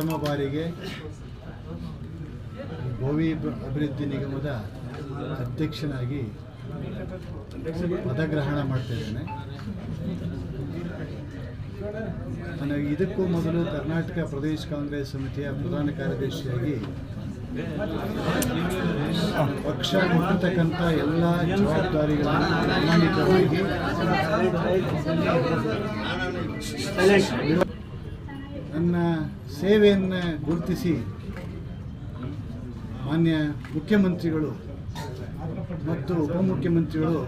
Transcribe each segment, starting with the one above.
ಪ್ರಥಮ ಬಾರಿಗೆ ಭೋವಿ ಅಭಿವೃದ್ಧಿ ನಿಗಮದ ಅಧ್ಯಕ್ಷನಾಗಿ ಪದಗ್ರಹಣ ಮಾಡ್ತಾ ಇದ್ದೇನೆ. ನನಗೆ ಇದಕ್ಕೂ ಮೊದಲು ಕರ್ನಾಟಕ ಪ್ರದೇಶ ಕಾಂಗ್ರೆಸ್ ಸಮಿತಿಯ ಪ್ರಧಾನ ಕಾರ್ಯದರ್ಶಿಯಾಗಿ ಪಕ್ಷ ಮಾಡತಕ್ಕಂಥ ಎಲ್ಲ ಜವಾಬ್ದಾರಿಗಳನ್ನು ಪ್ರಾಮಾಣಿಕವಾಗಿ ನನ್ನ ಸೇವೆಯನ್ನು ಗುರುತಿಸಿ ಮಾನ್ಯ ಮುಖ್ಯಮಂತ್ರಿಗಳು ಮತ್ತು ಉಪಮುಖ್ಯಮಂತ್ರಿಗಳು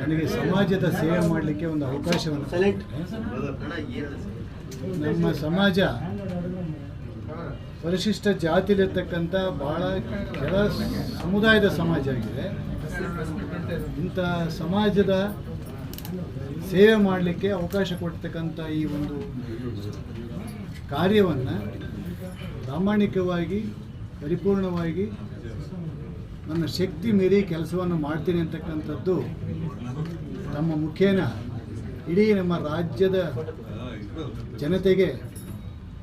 ನನಗೆ ಸಮಾಜದ ಸೇವೆ ಮಾಡಲಿಕ್ಕೆ ಒಂದು ಅವಕಾಶವನ್ನು. ನಮ್ಮ ಸಮಾಜ ಪರಿಶಿಷ್ಟ ಜಾತಿಲಿರ್ತಕ್ಕಂಥ ಭಾಳ ಕೆಳ ಸಮುದಾಯದ ಸಮಾಜ ಆಗಿದೆ ಇಂಥ ಸಮಾಜದ ಸೇವೆ ಮಾಡಲಿಕ್ಕೆ ಅವಕಾಶ ಕೊಡ್ತಕ್ಕಂಥ ಈ ಒಂದು ಕಾರ್ಯವನ್ನು ಪ್ರಾಮಾಣಿಕವಾಗಿ, ಪರಿಪೂರ್ಣವಾಗಿ ನನ್ನ ಶಕ್ತಿ ಮೀರಿ ಕೆಲಸವನ್ನು ಮಾಡ್ತೀನಿ ಅಂತಕ್ಕಂಥದ್ದು ನಮ್ಮ ಮುಖೇನ ಇಡೀ ನಮ್ಮ ರಾಜ್ಯದ ಜನತೆಗೆ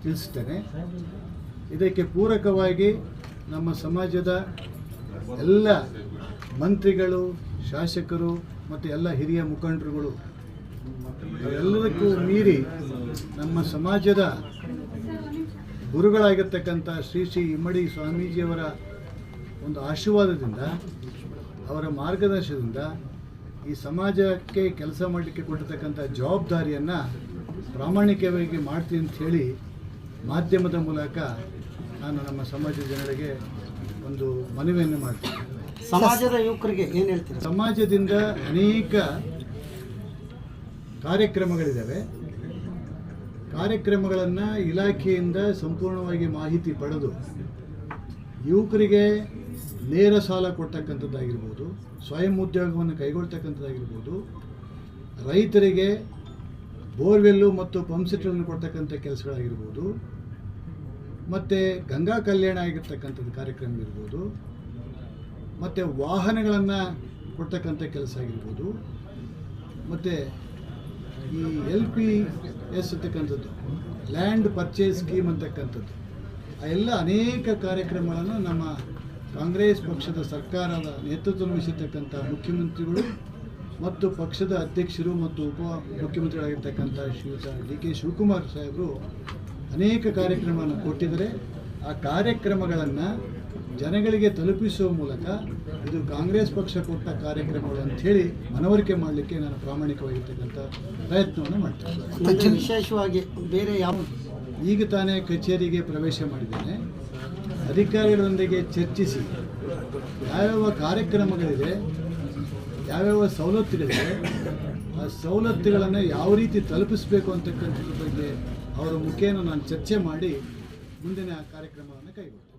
ತಿಳಿಸ್ತೇನೆ. ಇದಕ್ಕೆ ಪೂರಕವಾಗಿ ನಮ್ಮ ಸಮಾಜದ ಎಲ್ಲ ಮಂತ್ರಿಗಳು, ಶಾಸಕರು ಮತ್ತು ಎಲ್ಲ ಹಿರಿಯ ಮುಖಂಡರುಗಳು ಎಲ್ಲದಕ್ಕೂ ಮೀರಿ ನಮ್ಮ ಸಮಾಜದ ಗುರುಗಳಾಗಿರ್ತಕ್ಕಂಥ ಶ್ರೀ ಶ್ರೀ ಇಮ್ಮಡಿ ಸ್ವಾಮೀಜಿಯವರ ಒಂದು ಆಶೀರ್ವಾದದಿಂದ ಅವರ ಮಾರ್ಗದರ್ಶನದಿಂದ ಈ ಸಮಾಜಕ್ಕೆ ಕೆಲಸ ಮಾಡಲಿಕ್ಕೆ ಕೊಟ್ಟಿರ್ತಕ್ಕಂಥ ಜವಾಬ್ದಾರಿಯನ್ನು ಪ್ರಾಮಾಣಿಕವಾಗಿ ಮಾಡ್ತೀನಿ ಅಂತ ಹೇಳಿ ಮಾಧ್ಯಮದ ಮೂಲಕ ನಾನು ನಮ್ಮ ಸಮಾಜದ ಜನರಿಗೆ ಒಂದು ಮನವಿಯನ್ನು ಮಾಡ್ತೀನಿ. ಸಮಾಜದ ಯುವಕರಿಗೆ ಏನು ಹೇಳ್ತೀರಾ? ಸಮಾಜದಿಂದ ಅನೇಕ ಕಾರ್ಯಕ್ರಮಗಳಿದ್ದಾವೆ. ಕಾರ್ಯಕ್ರಮಗಳನ್ನು ಇಲಾಖೆಯಿಂದ ಸಂಪೂರ್ಣವಾಗಿ ಮಾಹಿತಿ ಪಡೆದು ಯುವಕರಿಗೆ ನೇರ ಸಾಲ ಕೊಡ್ತಕ್ಕಂಥದ್ದಾಗಿರ್ಬೋದು, ಸ್ವಯಂ ಉದ್ಯೋಗವನ್ನು ಕೈಗೊಳ್ತಕ್ಕಂಥದ್ದಾಗಿರ್ಬೋದು, ರೈತರಿಗೆ ಬೋರ್ವೆಲ್ಲು ಮತ್ತು ಪಂಪ್ಸೆಟ್ಗಳನ್ನು ಕೊಡ್ತಕ್ಕಂಥ ಕೆಲಸಗಳಾಗಿರ್ಬೋದು, ಮತ್ತು ಗಂಗಾ ಕಲ್ಯಾಣ ಆಗಿರ್ತಕ್ಕಂಥದ್ದು ಕಾರ್ಯಕ್ರಮ ಇರ್ಬೋದು, ಮತ್ತು ವಾಹನಗಳನ್ನು ಕೊಡ್ತಕ್ಕಂಥ ಕೆಲಸ ಆಗಿರ್ಬೋದು, ಮತ್ತು ಈ ಎಲ್ ಪಿ ಎಸ್ ಅಂತಕ್ಕಂಥದ್ದು ಲ್ಯಾಂಡ್ ಪರ್ಚೇಸ್ ಸ್ಕೀಮ್ ಅಂತಕ್ಕಂಥದ್ದು. ಆ ಎಲ್ಲ ಅನೇಕ ಕಾರ್ಯಕ್ರಮಗಳನ್ನು ನಮ್ಮ ಕಾಂಗ್ರೆಸ್ ಪಕ್ಷದ ಸರ್ಕಾರದ ನೇತೃತ್ವ ವಹಿಸಿರ್ತಕ್ಕಂಥ ಮುಖ್ಯಮಂತ್ರಿಗಳು ಮತ್ತು ಪಕ್ಷದ ಅಧ್ಯಕ್ಷರು ಮತ್ತು ಉಪ ಮುಖ್ಯಮಂತ್ರಿಗಳಾಗಿರ್ತಕ್ಕಂಥ ಶ್ರೀಯುತ ಡಿ ಕೆ ಶಿವಕುಮಾರ್ ಸಾಹೇಬರು ಅನೇಕ ಕಾರ್ಯಕ್ರಮವನ್ನು ಕೊಟ್ಟಿದ್ದಾರೆ. ಆ ಕಾರ್ಯಕ್ರಮಗಳನ್ನು ಜನಗಳಿಗೆ ತಲುಪಿಸುವ ಮೂಲಕ ಇದು ಕಾಂಗ್ರೆಸ್ ಪಕ್ಷ ಕೊಟ್ಟ ಕಾರ್ಯಕ್ರಮಗಳು ಅಂತ ಹೇಳಿ ಮನವರಿಕೆ ಮಾಡಲಿಕ್ಕೆ ನಾನು ಪ್ರಾಮಾಣಿಕವಾಗಿರ್ತಕ್ಕಂಥ ಪ್ರಯತ್ನವನ್ನು ಮಾಡ್ತೇನೆ. ವಿಶೇಷವಾಗಿ ಬೇರೆ ಯಾವ ಈಗ ತಾನೇ ಕಚೇರಿಗೆ ಪ್ರವೇಶ ಮಾಡಿದ್ದೇನೆ. ಅಧಿಕಾರಿಗಳೊಂದಿಗೆ ಚರ್ಚಿಸಿ ಯಾವ್ಯಾವ ಕಾರ್ಯಕ್ರಮಗಳಿದೆ ಯಾವ್ಯಾವ ಸವಲತ್ತುಗಳಿದೆ ಆ ಸವಲತ್ತುಗಳನ್ನು ಯಾವ ರೀತಿ ತಲುಪಿಸಬೇಕು ಅಂತಕ್ಕಂಥದ್ರ ಬಗ್ಗೆ ಅವರ ಮುಖೇನ ನಾನು ಚರ್ಚೆ ಮಾಡಿ ಮುಂದಿನ ಕಾರ್ಯಕ್ರಮವನ್ನು ಕೈಗೊಳ್ತೇನೆ